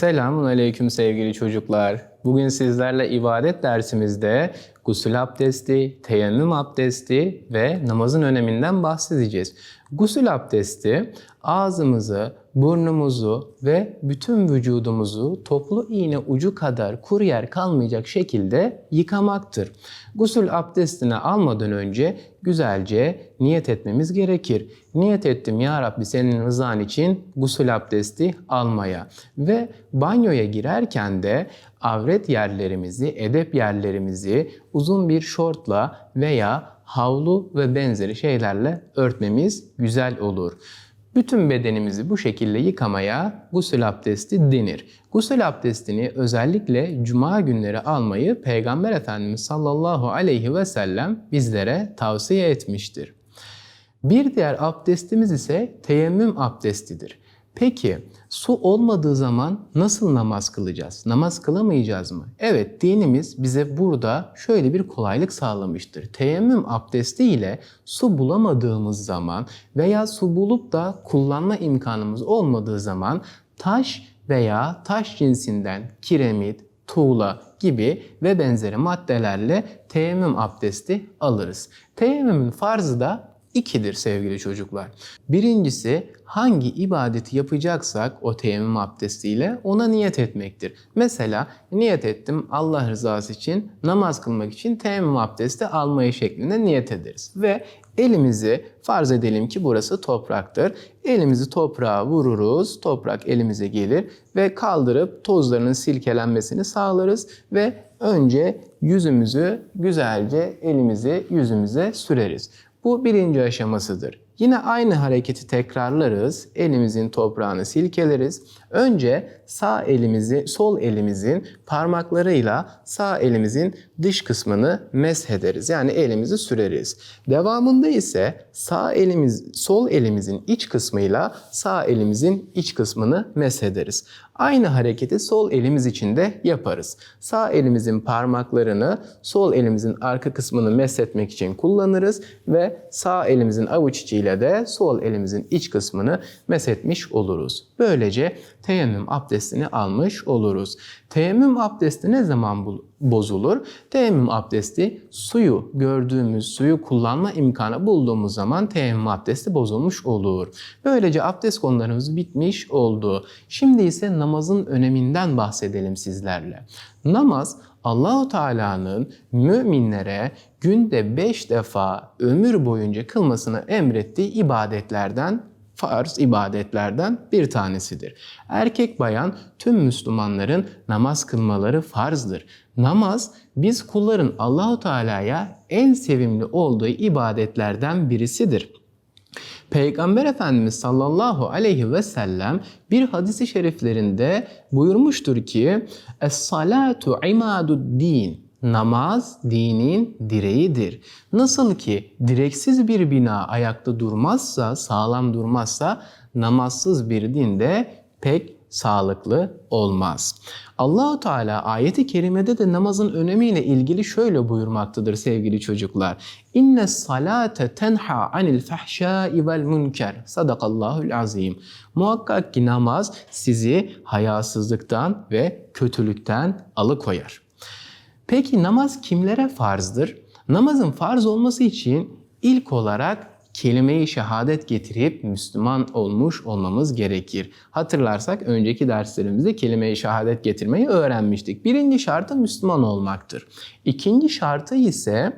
Selamun aleyküm sevgili çocuklar. Bugün sizlerle ibadet dersimizde gusül abdesti, teyemmüm abdesti ve namazın öneminden bahsedeceğiz. Gusül abdesti ağzımızı, burnumuzu ve bütün vücudumuzu toplu iğne ucu kadar kuru yer kalmayacak şekilde yıkamaktır. Gusül abdestini almadan önce güzelce niyet etmemiz gerekir. Niyet ettim ya Rabbi senin rızan için gusül abdesti almaya. Ve banyoya girerken de avret yerlerimizi, edep yerlerimizi uzun bir şortla veya havlu ve benzeri şeylerle örtmemiz güzel olur. Bütün bedenimizi bu şekilde yıkamaya gusül abdesti denir. Gusül abdestini özellikle cuma günleri almayı Peygamber Efendimiz sallallahu aleyhi ve sellem bizlere tavsiye etmiştir. Bir diğer abdestimiz ise teyemmüm abdestidir. Peki su olmadığı zaman nasıl namaz kılacağız? Namaz kılamayacağız mı? Evet dinimiz bize burada şöyle bir kolaylık sağlamıştır. Teyemmüm abdesti ile su bulamadığımız zaman veya su bulup da kullanma imkanımız olmadığı zaman taş veya taş cinsinden kiremit, tuğla gibi ve benzeri maddelerle teyemmüm abdesti alırız. Teyemmümün farzı da ikidir sevgili çocuklar. Birincisi hangi ibadeti yapacaksak o teyemmüm abdestiyle ona niyet etmektir. Mesela niyet ettim Allah rızası için namaz kılmak için teyemmüm abdesti almayı şeklinde niyet ederiz. Ve elimizi farz edelim ki burası topraktır. Elimizi toprağa vururuz. Toprak elimize gelir ve kaldırıp tozlarının silkelenmesini sağlarız ve önce yüzümüzü güzelce elimizi yüzümüze süreriz. Bu birinci aşamasıdır. Yine aynı hareketi tekrarlarız. Elimizin toprağını silkeleriz. Önce sağ elimizi, sol elimizin parmaklarıyla sağ elimizin dış kısmını meshederiz. Yani elimizi süreriz. Devamında ise sağ elimiz, sol elimizin iç kısmıyla sağ elimizin iç kısmını meshederiz. Aynı hareketi sol elimiz için de yaparız. Sağ elimizin parmaklarını sol elimizin arka kısmını meshetmek için kullanırız ve sağ elimizin avuç içiyle de sol elimizin iç kısmını meshetmiş oluruz. Böylece teyemmüm abdestini almış oluruz. Teyemmüm abdesti ne zaman bozulur? Teyemmüm abdesti suyu gördüğümüz suyu kullanma imkanı bulduğumuz zaman teyemmüm abdesti bozulmuş olur. Böylece abdest konularımız bitmiş oldu. Şimdi ise namazın öneminden bahsedelim sizlerle. Namaz Allahu Teala'nın müminlere günde beş defa ömür boyunca kılmasını emrettiği ibadetlerden farz ibadetlerden bir tanesidir. Erkek bayan tüm Müslümanların namaz kılmaları farzdır. Namaz biz kulların Allahu Teala'ya en sevimli olduğu ibadetlerden birisidir. Peygamber Efendimiz sallallahu aleyhi ve sellem bir hadisi şeriflerinde buyurmuştur ki Es-salatu imadud din Namaz dinin direğidir. Nasıl ki direksiz bir bina ayakta durmazsa, sağlam durmazsa namazsız bir din de pek sağlıklı olmaz. Allahu Teala ayeti kerimede de namazın önemiyle ilgili şöyle buyurmaktadır sevgili çocuklar. İnne salate tenha anil fahşai vel münker. Sadakallahul azim. Muhakkak ki namaz sizi hayasızlıktan ve kötülükten alıkoyar. Peki namaz kimlere farzdır? Namazın farz olması için ilk olarak kelime-i şehadet getirip Müslüman olmuş olmamız gerekir. Hatırlarsak önceki derslerimizde kelime-i şehadet getirmeyi öğrenmiştik. Birinci şartı Müslüman olmaktır. İkinci şartı ise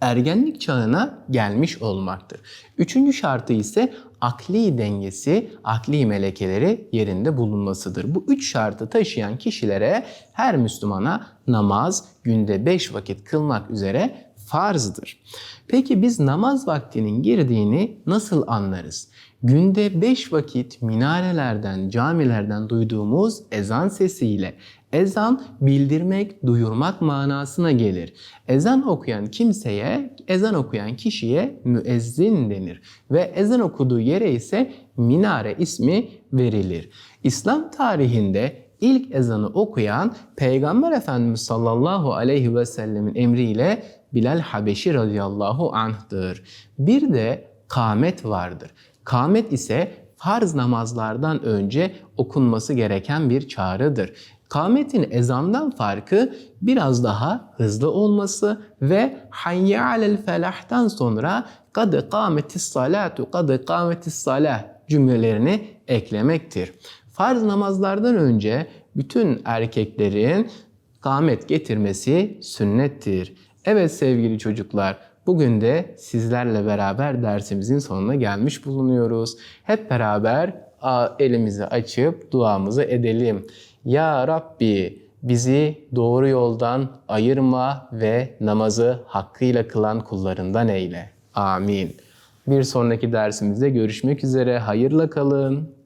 ergenlik çağına gelmiş olmaktır. Üçüncü şartı ise akli dengesi, akli melekeleri yerinde bulunmasıdır. Bu üç şartı taşıyan kişilere her Müslümana namaz günde beş vakit kılmak üzere farzdır. Peki biz namaz vaktinin girdiğini nasıl anlarız? Günde beş vakit minarelerden, camilerden duyduğumuz ezan sesiyle Ezan bildirmek, duyurmak manasına gelir. Ezan okuyan kimseye, ezan okuyan kişiye müezzin denir ve ezan okuduğu yere ise minare ismi verilir. İslam tarihinde ilk ezanı okuyan Peygamber Efendimiz sallallahu aleyhi ve sellemin emriyle Bilal Habeşi radıyallahu anh'tır. Bir de kâmet vardır. Kâmet ise farz namazlardan önce okunması gereken bir çağrıdır. Kametin ezandan farkı biraz daha hızlı olması ve hayye alel felah'tan sonra kad kametis salatu kad kametis salah cümlelerini eklemektir. Farz namazlardan önce bütün erkeklerin kamet getirmesi sünnettir. Evet sevgili çocuklar, bugün de sizlerle beraber dersimizin sonuna gelmiş bulunuyoruz. Hep beraber elimizi açıp duamızı edelim. Ya Rabbi bizi doğru yoldan ayırma ve namazı hakkıyla kılan kullarından eyle. Amin. Bir sonraki dersimizde görüşmek üzere. Hayırla kalın.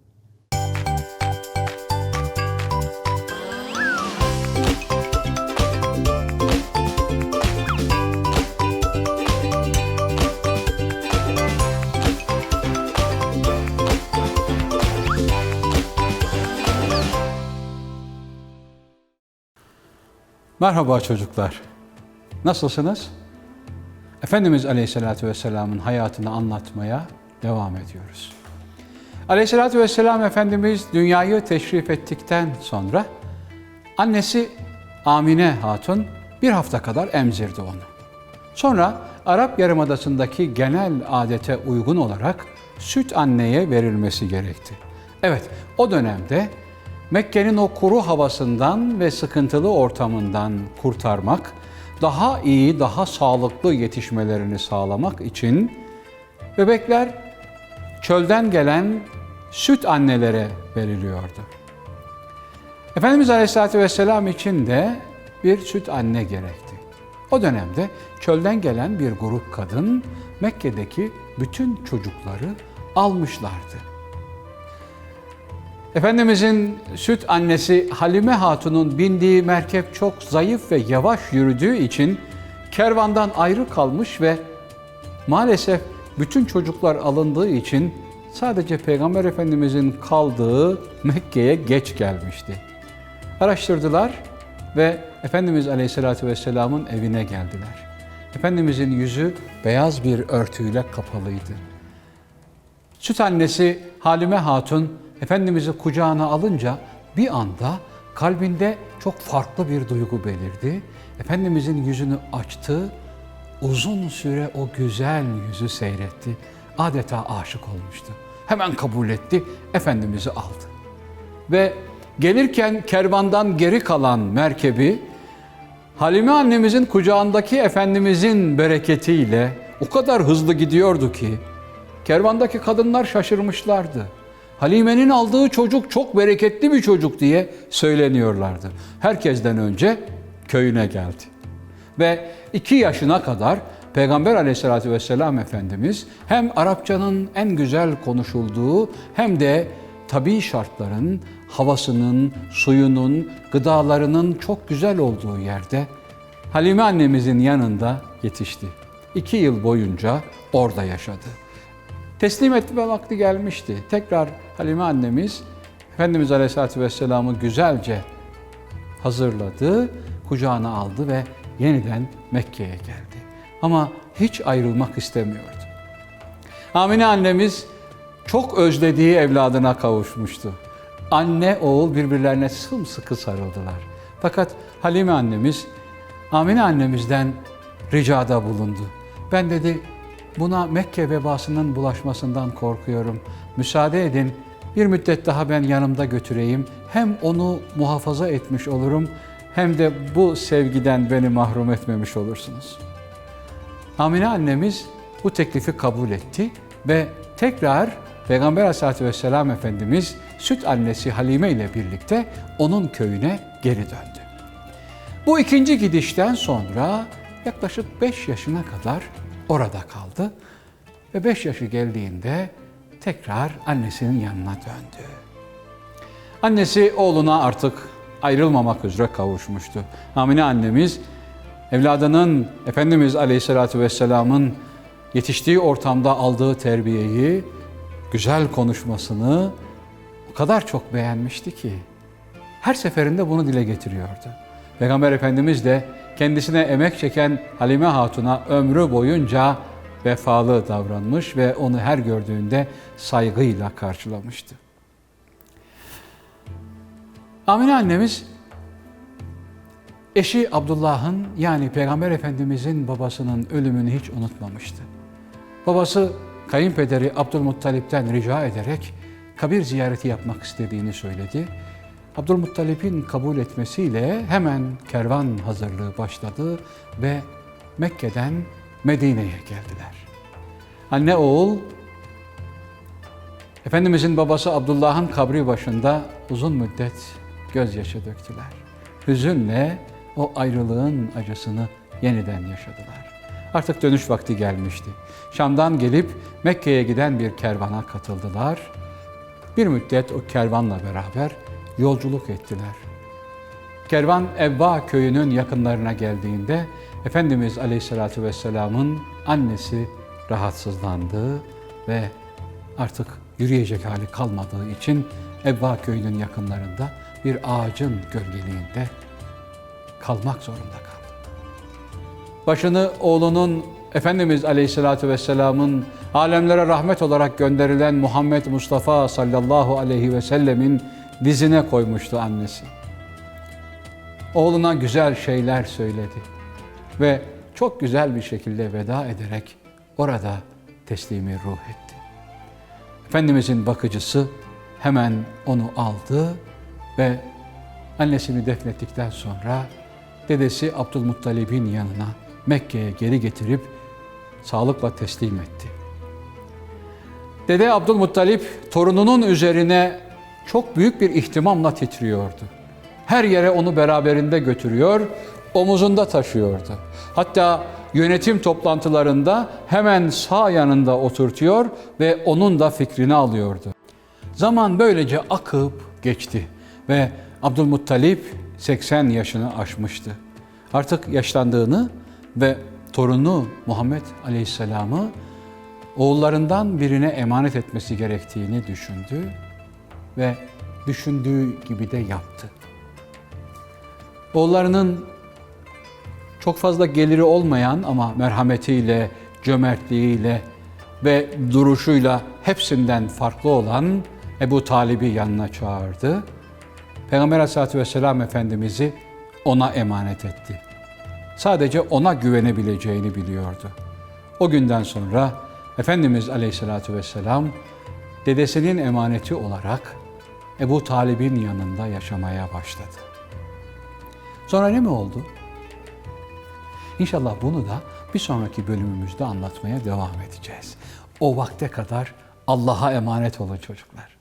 Merhaba çocuklar. Nasılsınız? Efendimiz Aleyhisselatü Vesselam'ın hayatını anlatmaya devam ediyoruz. Aleyhisselatü Vesselam Efendimiz dünyayı teşrif ettikten sonra annesi Amine Hatun bir hafta kadar emzirdi onu. Sonra Arap Yarımadası'ndaki genel adete uygun olarak süt anneye verilmesi gerekti. Evet, o dönemde Mekke'nin o kuru havasından ve sıkıntılı ortamından kurtarmak, daha iyi, daha sağlıklı yetişmelerini sağlamak için bebekler çölden gelen süt annelere veriliyordu. Efendimiz Aleyhisselatü Vesselam için de bir süt anne gerekti. O dönemde çölden gelen bir grup kadın Mekke'deki bütün çocukları almışlardı. Efendimizin süt annesi Halime Hatun'un bindiği merkep çok zayıf ve yavaş yürüdüğü için kervandan ayrı kalmış ve maalesef bütün çocuklar alındığı için sadece Peygamber Efendimizin kaldığı Mekke'ye geç gelmişti. Araştırdılar ve Efendimiz Aleyhisselatü Vesselam'ın evine geldiler. Efendimizin yüzü beyaz bir örtüyle kapalıydı. Süt annesi Halime Hatun Efendimiz'i kucağına alınca bir anda kalbinde çok farklı bir duygu belirdi. Efendimizin yüzünü açtı, uzun süre o güzel yüzü seyretti. Adeta aşık olmuştu. Hemen kabul etti, Efendimiz'i aldı. Ve gelirken kervandan geri kalan merkebi Halime annemizin kucağındaki Efendimizin bereketiyle o kadar hızlı gidiyordu ki kervandaki kadınlar şaşırmışlardı. Halime'nin aldığı çocuk çok bereketli bir çocuk diye söyleniyorlardı. Herkesten önce köyüne geldi. Ve iki yaşına kadar Peygamber aleyhissalatü vesselam Efendimiz hem Arapçanın en güzel konuşulduğu hem de tabi şartların, havasının, suyunun, gıdalarının çok güzel olduğu yerde Halime annemizin yanında yetişti. İki yıl boyunca orada yaşadı. Teslim etme vakti gelmişti. Tekrar Halime annemiz Efendimiz Aleyhisselatü Vesselam'ı güzelce hazırladı, kucağına aldı ve yeniden Mekke'ye geldi. Ama hiç ayrılmak istemiyordu. Amine annemiz çok özlediği evladına kavuşmuştu. Anne oğul birbirlerine sımsıkı sarıldılar. Fakat Halime annemiz Amine annemizden ricada bulundu. Ben dedi buna Mekke vebasının bulaşmasından korkuyorum. Müsaade edin bir müddet daha ben yanımda götüreyim. Hem onu muhafaza etmiş olurum hem de bu sevgiden beni mahrum etmemiş olursunuz. Amine annemiz bu teklifi kabul etti ve tekrar Peygamber Aleyhisselatü Vesselam Efendimiz süt annesi Halime ile birlikte onun köyüne geri döndü. Bu ikinci gidişten sonra yaklaşık 5 yaşına kadar orada kaldı ve 5 yaşı geldiğinde tekrar annesinin yanına döndü. Annesi oğluna artık ayrılmamak üzere kavuşmuştu. Amine annemiz evladının Efendimiz Aleyhisselatü Vesselam'ın yetiştiği ortamda aldığı terbiyeyi, güzel konuşmasını o kadar çok beğenmişti ki her seferinde bunu dile getiriyordu. Peygamber Efendimiz de kendisine emek çeken Halime Hatun'a ömrü boyunca vefalı davranmış ve onu her gördüğünde saygıyla karşılamıştı. Amine annemiz eşi Abdullah'ın yani Peygamber Efendimizin babasının ölümünü hiç unutmamıştı. Babası kayınpederi Abdülmuttalip'ten rica ederek kabir ziyareti yapmak istediğini söyledi. Abdülmuttalip'in kabul etmesiyle hemen kervan hazırlığı başladı ve Mekke'den Medine'ye geldiler. Anne oğul Efendimizin babası Abdullah'ın kabri başında uzun müddet gözyaşı döktüler. Hüzünle o ayrılığın acısını yeniden yaşadılar. Artık dönüş vakti gelmişti. Şam'dan gelip Mekke'ye giden bir kervana katıldılar. Bir müddet o kervanla beraber yolculuk ettiler. Kervan Evva köyünün yakınlarına geldiğinde Efendimiz Aleyhisselatü Vesselam'ın annesi rahatsızlandı ve artık yürüyecek hali kalmadığı için Evva köyünün yakınlarında bir ağacın gölgeliğinde kalmak zorunda kaldı. Başını oğlunun Efendimiz Aleyhisselatü Vesselam'ın alemlere rahmet olarak gönderilen Muhammed Mustafa sallallahu aleyhi ve sellemin dizine koymuştu annesi. Oğluna güzel şeyler söyledi ve çok güzel bir şekilde veda ederek orada teslimi ruh etti. Efendimizin bakıcısı hemen onu aldı ve annesini defnettikten sonra dedesi Abdülmuttalib'in yanına Mekke'ye geri getirip sağlıkla teslim etti. Dede Abdülmuttalip torununun üzerine çok büyük bir ihtimamla titriyordu. Her yere onu beraberinde götürüyor, omuzunda taşıyordu. Hatta yönetim toplantılarında hemen sağ yanında oturtuyor ve onun da fikrini alıyordu. Zaman böylece akıp geçti ve Abdülmuttalip 80 yaşını aşmıştı. Artık yaşlandığını ve torunu Muhammed Aleyhisselam'ı oğullarından birine emanet etmesi gerektiğini düşündü ve düşündüğü gibi de yaptı. Oğullarının çok fazla geliri olmayan ama merhametiyle, cömertliğiyle ve duruşuyla hepsinden farklı olan Ebu Talib'i yanına çağırdı. Peygamber Aleyhisselatü Vesselam Efendimiz'i ona emanet etti. Sadece ona güvenebileceğini biliyordu. O günden sonra Efendimiz Aleyhisselatü Vesselam dedesinin emaneti olarak Ebu Talib'in yanında yaşamaya başladı. Sonra ne mi oldu? İnşallah bunu da bir sonraki bölümümüzde anlatmaya devam edeceğiz. O vakte kadar Allah'a emanet olun çocuklar.